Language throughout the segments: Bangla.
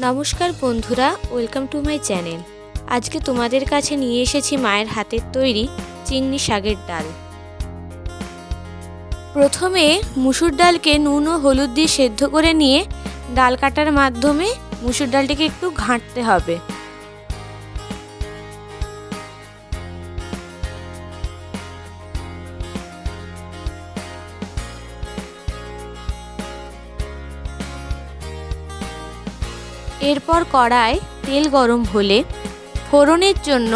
নমস্কার বন্ধুরা, ওয়েলকাম টু মাই চ্যানেল। আজকে তোমাদের কাছে নিয়ে এসেছি মায়ের হাতের তৈরি চিংড়ি শাকের ডাল। প্রথমে মুসুর ডালকে নুন ও হলুদ দিয়ে সেদ্ধ করে নিয়ে ডাল কাটার মাধ্যমে মুসুর ডালটিকে একটু ঘাঁটতে হবে। এরপর কড়ায় তেল গরম হলে ফোড়নের জন্য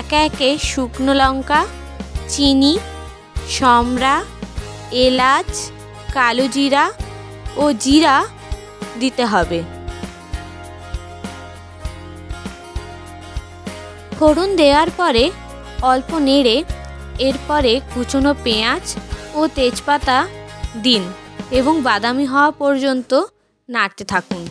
একে একে শুকনো লঙ্কা, চিনি, সমরা, এলাচ, কালো জিরা ও জিরা দিতে হবে। ফোড়ন দেওয়ার পরে অল্প নেড়ে এরপরে কুচনো পেঁয়াজ ও তেজপাতা দিন এবং বাদামি হওয়া পর্যন্ত নাড়তে থাকুন।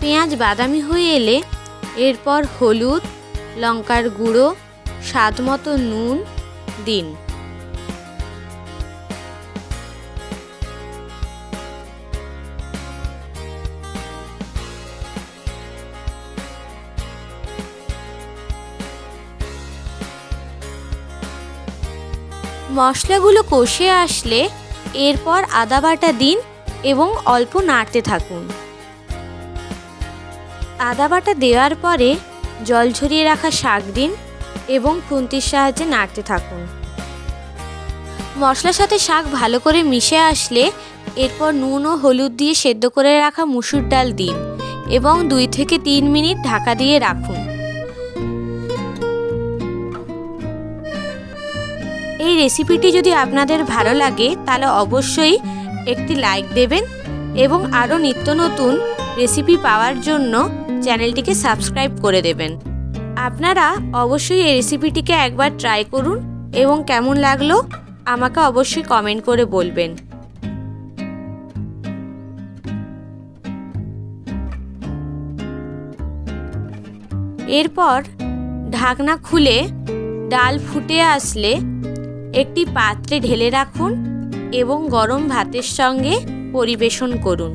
পেঁয়াজ বাদামি হয়ে এলে এরপর হলুদ, লঙ্কার গুঁড়ো, স্বাদ মতো নুন দিন। মশলাগুলো কষে আসলে এরপর আদা বাটা দিন এবং অল্প নাড়তে থাকুন। আদা বাটা দেওয়ার পরে জল ঝরিয়ে রাখা শাক দিন এবং খুন্তির সাহায্যে নাড়তে থাকুন। মশলার সাথে শাক ভালো করে মিশে আসলে এরপর নুন ও হলুদ দিয়ে সেদ্ধ করে রাখা মুসুর ডাল দিন এবং দুই থেকে তিন মিনিট ঢাকা দিয়ে রাখুন। এই রেসিপিটি যদি আপনাদের ভালো লাগে, তাহলে অবশ্যই একটি লাইক দেবেন এবং আরও নিত্য নতুন রেসিপি পাওয়ার জন্য চ্যানেলটিকে সাবস্ক্রাইব করে দেবেন। আপনারা অবশ্যই এই রেসিপিটিকে একবার ট্রাই করুন এবং কেমন লাগল আমাকে অবশ্যই কমেন্ট করে বলবেন। এরপর ঢাকনা খুলে ডাল ফুটে আসলে একটি পাত্রে ঢেলে রাখুন এবং গরম ভাতের সঙ্গে পরিবেশন করুন।